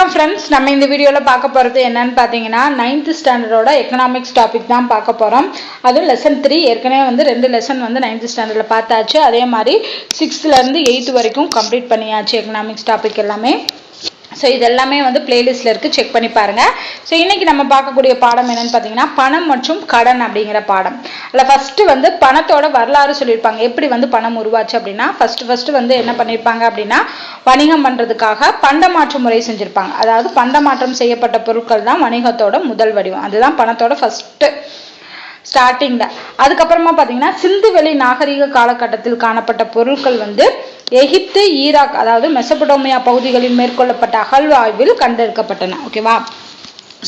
வணக்கம் ஃப்ரெண்ட்ஸ் நம்ம இந்த வீடியோவில் பார்க்க போகிறது என்னன்னு பார்த்தீங்கன்னா நைன்த் ஸ்டாண்டர்டோட எக்கனாமிக்ஸ் டாபிக் தான் பார்க்க போகிறோம் அதுவும் லெசன் த்ரீ ஏற்கனவே வந்து ரெண்டு லெசன் வந்து நைன்த் ஸ்டாண்டர்டில் பார்த்தாச்சு. அதே மாதிரி சிக்ஸ்த்துலேருந்து எயித்து வரைக்கும் கம்ப்ளீட் பண்ணியாச்சு எக்கனாமிக்ஸ் டாபிக் எல்லாமே. ஸோ இது எல்லாமே வந்து பிளேலிஸ்ட்டில் இருக்குது செக் பண்ணி பாருங்கள் ஸோ இன்றைக்கி நம்ம பார்க்கக்கூடிய பாடம் என்னென்னு பார்த்தீங்கன்னா பணம் மற்றும் கடன் அப்படிங்கிற பாடம். அதில் ஃபஸ்ட்டு வந்து பணத்தோட வரலாறு சொல்லியிருப்பாங்க. எப்படி வந்து பணம் உருவாச்சு அப்படின்னா ஃபஸ்ட்டு ஃபஸ்ட்டு வந்து என்ன பண்ணியிருப்பாங்க அப்படின்னா வணிகம் பண்ணுறதுக்காக பண்டமாற்று முறை செஞ்சுருப்பாங்க. அதாவது பண்டமாற்றம் செய்யப்பட்ட பொருட்கள் தான் வணிகத்தோட முதல் வடிவம். அதுதான் பணத்தோட ஃபஸ்ட்டு ஸ்டார்டிங்கில் அதுக்கப்புறமா பார்த்தீங்கன்னா சிந்து வெளி நாகரிக காலகட்டத்தில் காணப்பட்ட பொருட்கள் வந்து எகிப்து ஈராக் அதாவது மெசபடோமியா பகுதிகளில் மேற்கொள்ளப்பட்ட அகழ்வாய்வில் கண்டெடுக்கப்பட்டன. ஓகேவா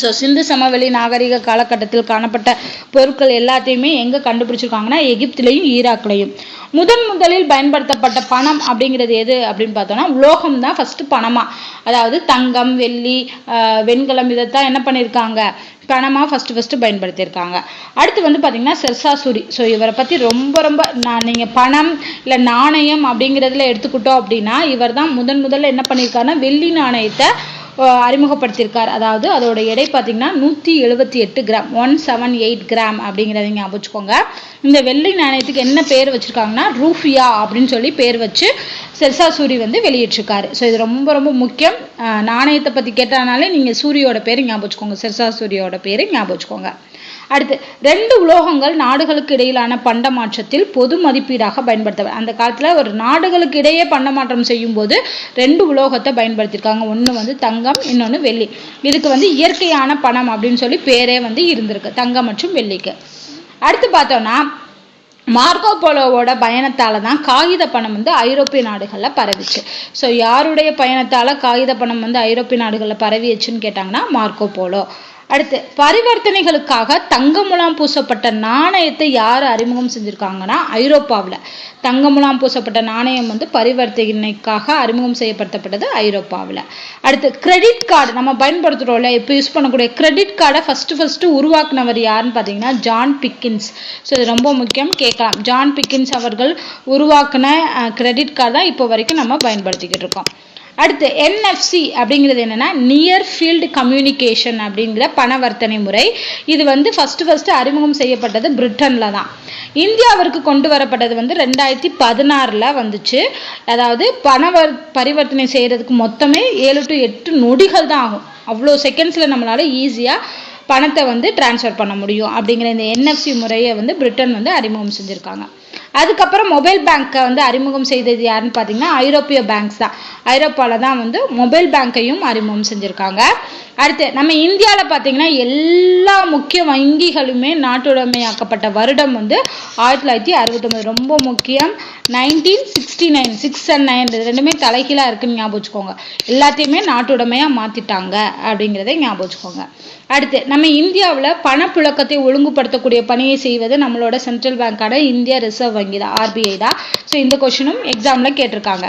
ஸோ சிந்து சமவெளி நாகரிக காலகட்டத்தில் காணப்பட்ட பொருட்கள் எல்லாத்தையுமே எங்கே கண்டுபிடிச்சிருக்காங்கன்னா எகிப்திலையும் ஈராக்லையும் முதன் முதலில் பயன்படுத்தப்பட்ட பணம் அப்படிங்கிறது எது அப்படின்னு பார்த்தோம்னா உலோகம் தான் ஃபஸ்ட்டு பணமாக அதாவது தங்கம் வெள்ளி வெண்கலம் இதைத்தான் என்ன பண்ணியிருக்காங்க? பணமாக ஃபஸ்ட்டு ஃபஸ்ட்டு பயன்படுத்தியிருக்காங்க. அடுத்து வந்து பார்த்திங்கன்னா செர்சாசூரி. ஸோ இவரை பற்றி ரொம்ப ரொம்ப நான் நீங்கள் பணம் இல்லை நாணயம் அப்படிங்கிறதுல எடுத்துக்கிட்டோம் அப்படின்னா இவர் தான் முதன் முதல்ல என்ன பண்ணியிருக்காருன்னா வெள்ளி நாணயத்தை அறிமுகப்படுத்தியிருக்கார். அதாவது அதோட எடை பார்த்தீங்கன்னா நூற்றி எழுபத்தி எட்டு gram one seven eight gram அப்படிங்கிறத ஞாபகம் வச்சுக்கோங்க. இந்த வெள்ளி நாணயத்துக்கு என்ன பேர் வச்சுருக்காங்கன்னா ரூஃபியா அப்படின்னு சொல்லி பேர் வச்சு செல்சாசூரி வந்து வெளியிட்டிருக்காரு. ஸோ இது ரொம்ப ரொம்ப முக்கியம். நாணயத்தை பற்றி கேட்டானாலே நீங்கள் சூரியோட பேர் ஞாபகம் வச்சுக்கோங்க. செல்சாசூரியோட பேர் ஞாபகம் வச்சுக்கோங்க. அடுத்து ரெண்டு உலோகங்கள் நாடுகளுக்கு இடையிலான பண்ட மாற்றத்தில் பொது மதிப்பீடாக பயன்படுத்தப்படும் அந்த காலத்தில் ஒரு நாடுகளுக்கு இடையே பண்ட மாற்றம் செய்யும் போது ரெண்டு உலோகத்தை பயன்படுத்தியிருக்காங்க. ஒன்று வந்து தங்கம் இன்னொன்று வெள்ளி. இதுக்கு வந்து இயற்கையான பணம் அப்படின்னு சொல்லி பேரே வந்து இருந்திருக்கு தங்கம் மற்றும் வெள்ளிக்கு. அடுத்து பார்த்தோம்னா மார்க்கோ போலோவோட பயணத்தால் தான் காகித பணம் வந்து ஐரோப்பிய நாடுகளில் பரவிச்சு. ஸோ யாருடைய பயணத்தால் காகித பணம் வந்து ஐரோப்பிய நாடுகளில் பரவிச்சுன்னு கேட்டாங்கன்னா மார்க்கோ போலோ அடுத்து பரிவர்த்தனைகளுக்காக தங்க முலாம் பூசப்பட்ட நாணயத்தை யார் அறிமுகம் செஞ்சுருக்காங்கன்னா ஐரோப்பாவில். தங்க முலாம் பூசப்பட்ட நாணயம் வந்து பரிவர்த்தனைக்காக அறிமுகம் செய்யப்படுத்தப்பட்டது ஐரோப்பாவில். அடுத்து கிரெடிட் கார்டு நம்ம பயன்படுத்துகிறோம்ல இப்போ யூஸ் பண்ணக்கூடிய கிரெடிட் கார்டை ஃபஸ்ட்டு ஃபஸ்ட்டு உருவாக்குனவர் யாருன்னு பார்த்தீங்கன்னா ஜான் பிக்கின்ஸ் ஸோ இது ரொம்ப முக்கியம் கேட்கலாம். ஜான் பிக்கின்ஸ் அவர்கள் உருவாக்குன கிரெடிட் கார்டு தான் இப்போ வரைக்கும் நம்ம பயன்படுத்திக்கிட்டு இருக்கோம். அடுத்து என்எஃப்சி அப்படிங்கிறது என்னென்னா நியர் ஃபீல்டு கம்யூனிகேஷன் அப்படிங்கிற பணவர்த்தனை முறை. இது வந்து ஃபஸ்ட்டு ஃபஸ்ட்டு அறிமுகம் செய்யப்பட்டது பிரிட்டனில் தான். இந்தியாவிற்கு கொண்டு வரப்பட்டது வந்து ரெண்டாயிரத்தி பதினாறில் வந்துச்சு. அதாவது பணவர் பரிவர்த்தனை செய்கிறதுக்கு மொத்தமே ஏழு டு எட்டு நொடிகள் தான் ஆகும். அவ்வளோ செகண்ட்ஸில் நம்மளால் ஈஸியாக பணத்தை வந்து டிரான்ஸ்ஃபர் பண்ண முடியும் அப்படிங்கிற இந்த என்எஃப்சி முறையை வந்து பிரிட்டன் வந்து அறிமுகம் செஞ்சுருக்காங்க. அதுக்கப்புறம் மொபைல் பேங்க்கை வந்து அறிமுகம் செய்தது யாருன்னு பார்த்தீங்கன்னா ஐரோப்பிய பேங்க்ஸ் தான். ஐரோப்பாவில் தான் வந்து மொபைல் பேங்க்கையும் அறிமுகம் செஞ்சுருக்காங்க. அடுத்து நம்ம இந்தியாவில் பார்த்தீங்கன்னா எல்லா முக்கிய வங்கிகளுமே நாட்டுடைமையாக்கப்பட்ட வருடம் வந்து ஆயிரத்தி தொள்ளாயிரத்தி அறுபத்தொம்பது. ரொம்ப முக்கியம். Nineteen sixty nine six and nine ரெண்டுமே தலைகீழாக இருக்குன்னு ஞாபகம் வச்சுக்கோங்க. எல்லாத்தையுமே நாட்டுடைமையாக மாற்றிட்டாங்க அப்படிங்கிறத ஞாபகம் வச்சுக்கோங்க. அடுத்து நம்ம இந்தியாவில் பணப்புழக்கத்தை ஒழுங்குபடுத்தக்கூடிய பணியை செய்வது நம்மளோட சென்ட்ரல் பேங்கான இந்தியா ரிசர்வ் வங்கி தான் ஆர்பிஐ தான். ஸோ இந்த கொஷினும் எக்ஸாமில் கேட்டிருக்காங்க.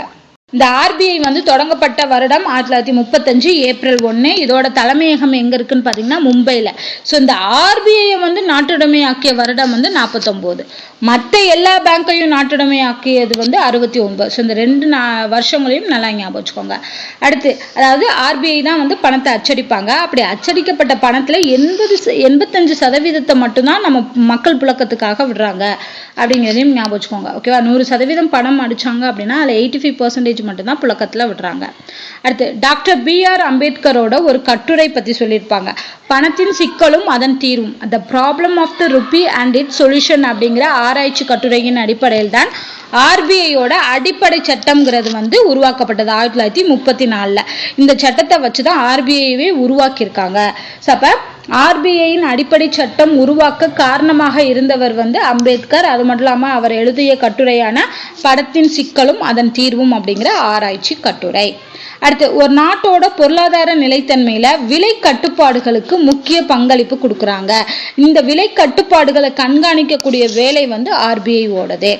இந்த ஆர்பிஐ வந்து தொடங்கப்பட்ட வருடம் ஆயிரத்தி தொள்ளாயிரத்தி முப்பத்தஞ்சு ஏப்ரல் ஒன்று இதோட தலைமையகம் எங்கே இருக்குன்னு பார்த்தீங்கன்னா மும்பையில் ஸோ இந்த ஆர்பிஐயை வந்து நாட்டுடைமையாக்கிய வருடம் வந்து நாற்பத்தொம்போது மற்ற எல்லா பேங்க்கையும் நாட்டுடைமையாக்கியது வந்து அறுபத்தி ஒன்பது ஸோ இந்த ரெண்டு நா வருஷங்களையும் நல்லா ஞாபகம் வச்சுக்கோங்க. அடுத்து அதாவது ஆர்பிஐ தான் வந்து பணத்தை அச்சடிப்பாங்க. அப்படி அச்சடிக்கப்பட்ட பணத்தில் எண்பது எண்பத்தஞ்சு சதவீதத்தை மட்டும்தான் நம்ம மக்கள் புழக்கத்துக்காக விடுறாங்க. அப்படிங்கிறதையும் ஞாபகம் வச்சுக்கோங்க. ஓகேவா நூறு சதவீதம் பணம் அடிச்சாங்க அப்படின்னா அதில் எயிட்டி ஃபைவ் பர்சன்டேஜ் மட்டும்தான் புழக்கத்தில் விடுறாங்க. அடுத்து டாக்டர் பி ஆர் அம்பேத்கரோட ஒரு கட்டுரை பற்றி சொல்லியிருப்பாங்க. பணத்தின் சிக்கலும் அதன் தீர்வும். The problem of the rupee and it solution அப்படிங்கிற ஆராய்ச்சி கட்டுரையின் அடிப்படையில் தான் ஆர்பிஐயோட அடிப்படை சட்டம்ங்கிறது வந்து உருவாக்கப்பட்டது ஆயிரத்தி தொள்ளாயிரத்தி முப்பத்தி நாலில். இந்த சட்டத்தை வச்சு தான் ஆர்பிஐவே உருவாக்கியிருக்காங்க. ஸோ அப்போ ஆர்பிஐயின் அடிப்படை சட்டம் உருவாக்க காரணமாக இருந்தவர் வந்து அம்பேத்கர். அது மட்டும் இல்லாமல் அவர் எழுதிய கட்டுரையான படத்தின் சிக்கலும் அதன் தீர்வும் அப்படிங்கிற ஆராய்ச்சி கட்டுரை. அடுத்து ஒரு நாட்டோட பொருளாதார நிலைத்தன்மையில விலை கட்டுப்பாடுகளுக்கு முக்கிய பங்களிப்பு கொடுக்குறாங்க. இந்த விலை கட்டுப்பாடுகளை கண்காணிக்கக்கூடிய வேலை வந்து ஆர்பிஐ ஓடது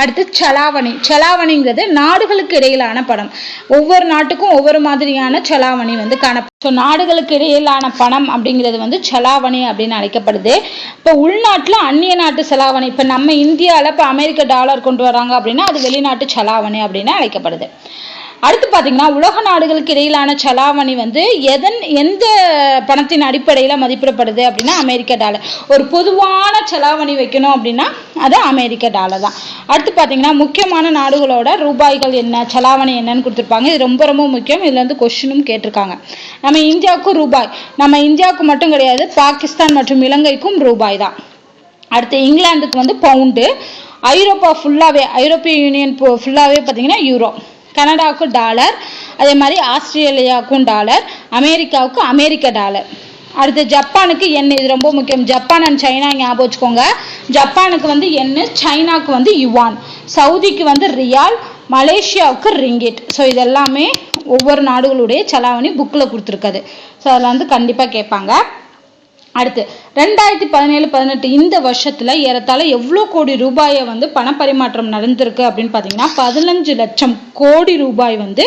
அடுத்து செலாவணி. செலாவணிங்கிறது நாடுகளுக்கு இடையிலான பணம் ஒவ்வொரு நாட்டுக்கும் ஒவ்வொரு மாதிரியான செலாவணி வந்து காண ஸோ நாடுகளுக்கு இடையிலான பணம் அப்படிங்கிறது வந்து செலாவணி அப்படின்னு அழைக்கப்படுது. இப்போ உள்நாட்டில் அந்நிய நாட்டு செலாவணி இப்போ நம்ம இந்தியாவில் இப்போ அமெரிக்க டாலர் கொண்டு வராங்க அப்படின்னா அது வெளிநாட்டு செலாவணி அப்படின்னு அழைக்கப்படுது. அடுத்து பார்த்தீங்கன்னா உலக நாடுகளுக்கு இடையிலான செலாவணி வந்து எதன் எந்த பணத்தின் அடிப்படையில் மதிப்பிடப்படுது அப்படின்னா அமெரிக்க டாலர். ஒரு பொதுவான செலாவணி வைக்கணும் அப்படின்னா அது அமெரிக்க டாலர் தான். அடுத்து பார்த்தீங்கன்னா முக்கியமான நாடுகளோட ரூபாய்கள் என்ன செலாவணி என்னன்னு கொடுத்துருப்பாங்க. இது ரொம்ப ரொம்ப முக்கியம். இதில் வந்து கொஸ்டினும் கேட்டிருக்காங்க. நம்ம இந்தியாவுக்கும் ரூபாய். நம்ம இந்தியாவுக்கு மட்டும் கிடையாது பாகிஸ்தான் மற்றும் இலங்கைக்கும் ரூபாய் தான். அடுத்து இங்கிலாந்துக்கு வந்து பவுண்டு ஐரோப்பா ஃபுல்லாகவே ஐரோப்பிய யூனியன் ஃபுல்லாகவே பார்த்தீங்கன்னா யூரோ கனடாவுக்கு டாலர் அதே மாதிரி ஆஸ்திரேலியாவுக்கும் டாலர் அமெரிக்காவுக்கு அமெரிக்க டாலர். அடுத்து ஜப்பானுக்கு என்ன இது ரொம்ப முக்கியம். ஜப்பான் அண்ட் சைனா ஞாபகம் வச்சுக்கோங்க. ஜப்பானுக்கு வந்து என்ன சைனாவுக்கு வந்து யுவான். சவுதிக்கு வந்து ரியால் மலேசியாவுக்கு ரிங்கிட். ஸோ இதெல்லாமே ஒவ்வொரு நாடுகளுடைய செலாவணி புக்கில் கொடுத்துருக்குது ஸோ அதில் வந்து கண்டிப்பாக கேட்பாங்க. அடுத்து ரெண்டாயிரத்தி பதினேழு பதினெட்டு இந்த வருஷத்தில் ஏறத்தாழ எவ்வளோ கோடி ரூபாயை வந்து பணப்பரிமாற்றம் நடந்திருக்கு அப்படின்னு பார்த்தீங்கன்னா பதினஞ்சு லட்சம் கோடி ரூபாய் வந்து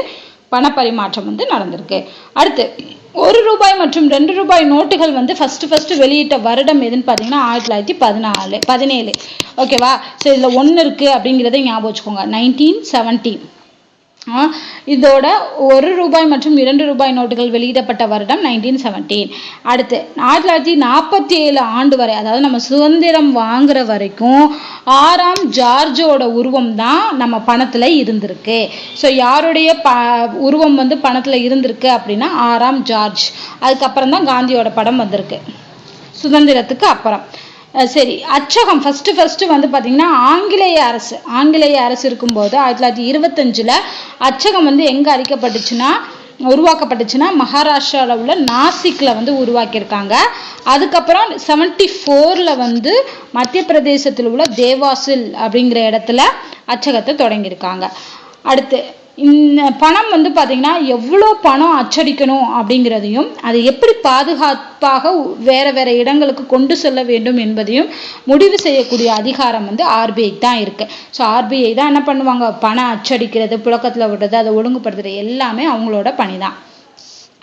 பணப்பரிமாற்றம் வந்து நடந்திருக்கு. அடுத்து ஒரு ரூபாய் மற்றும் ரெண்டு ரூபாய் நோட்டுகள் வந்து ஃபஸ்ட்டு ஃபஸ்ட்டு வெளியிட்ட வருடம் எதுன்னு பார்த்தீங்கன்னா ஆயிரத்தி தொள்ளாயிரத்தி பதினாலு பதினேழு. ஓகேவா ஸோ இதில் ஒன்று இருக்குது அப்படிங்கிறத ஞாபகம் வச்சுக்கோங்க. நைன்டீன் செவன்டீன் இதோட ஒரு ரூபாய் மற்றும் இரண்டு ரூபாய் நோட்டுகள் வெளியிடப்பட்ட வருடம் நைன்டீன் செவன்டீன் அடுத்து ஆயிரத்தி தொள்ளாயிரத்தி நாற்பத்தி ஏழு ஆண்டு வரை அதாவது நம்ம சுதந்திரம் வாங்குற வரைக்கும் ஆறாம் ஜார்ஜோட உருவம் தான் நம்ம பணத்தில் இருந்திருக்கு. ஸோ யாருடைய ப உருவம் வந்து பணத்தில் இருந்திருக்கு அப்படின்னா ஆறாம் ஜார்ஜ். அதுக்கப்புறம் தான் காந்தியோட படம் வந்திருக்கு. சுதந்திரத்துக்கு அப்புறம். சரி அச்சகம் ஃபஸ்ட்டு ஃபஸ்ட்டு வந்து பார்த்திங்கன்னா ஆங்கிலேய அரசு. ஆங்கிலேய அரசு இருக்கும்போது ஆயிரத்தி தொள்ளாயிரத்தி இருபத்தஞ்சில் அச்சகம் வந்து எங்கே அழிக்கப்பட்டுச்சுன்னா உருவாக்கப்பட்டுச்சுன்னா மகாராஷ்டிராவில் உள்ள நாசிக்கில் வந்து உருவாக்கியிருக்காங்க. அதுக்கப்புறம் செவன்டி ஃபோரில் வந்து மத்திய பிரதேசத்தில் உள்ள தேவாசில் அப்படிங்கிற இடத்துல அச்சகத்தை தொடங்கியிருக்காங்க. அடுத்து இந்த பணம் வந்து பார்த்திங்கன்னா எவ்வளோ பணம் அச்சடிக்கணும் அப்படிங்கிறதையும் அதை எப்படி பாதுகாப்பாக வேறு வேறு இடங்களுக்கு கொண்டு செல்ல வேண்டும் என்பதையும் முடிவு செய்யக்கூடிய அதிகாரம் வந்து ஆர்பிஐக்கு தான் இருக்குது ஸோ ஆர்பிஐ தான் என்ன பண்ணுவாங்க? பணம் அச்சடிக்கிறது புழக்கத்தில் விடுறது அதை ஒழுங்குபடுத்துறது எல்லாமே அவங்களோட பணி தான்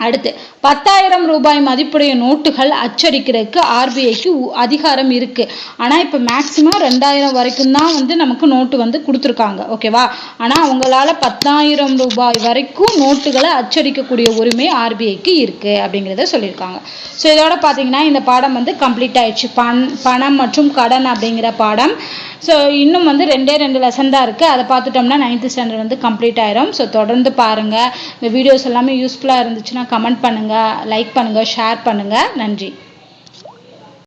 அடுத்து பத்தாயிரம் ரூபாய் மதிப்புடைய நோட்டுகள் அச்சடிக்கிறதுக்கு ஆர்பிஐக்கு அதிகாரம் இருக்குது ஆனால் இப்போ மேக்சிமம் ரெண்டாயிரம் வரைக்கும் தான் வந்து நமக்கு நோட்டு வந்து கொடுத்துருக்காங்க. ஓகேவா ஆனால் அவங்களால பத்தாயிரம் ரூபாய் வரைக்கும் நோட்டுகளை அச்சடிக்கக்கூடிய உரிமை ஆர்பிஐக்கு இருக்குது அப்படிங்கிறத சொல்லியிருக்காங்க. ஸோ இதோட பார்த்தீங்கன்னா இந்த பாடம் வந்து கம்ப்ளீட் ஆயிடுச்சு. பண் பணம் மற்றும் கடன் அப்படிங்கிற பாடம். ஸோ இன்னும் வந்து ரெண்டே ரெண்டு லெசன் தான் இருக்குது அதை பார்த்துட்டோம்னா நைன்த்து ஸ்டாண்டர்ட் வந்து கம்ப்ளீட் ஆயிரும். ஸோ தொடர்ந்து பாருங்கள் இந்த வீடியோஸ் எல்லாமே யூஸ்ஃபுல்லாக இருந்துச்சுன்னா கமெண்ட் பண்ணுங்கள் லைக் பண்ணுங்கள் ஷேர் பண்ணுங்கள் நன்றி.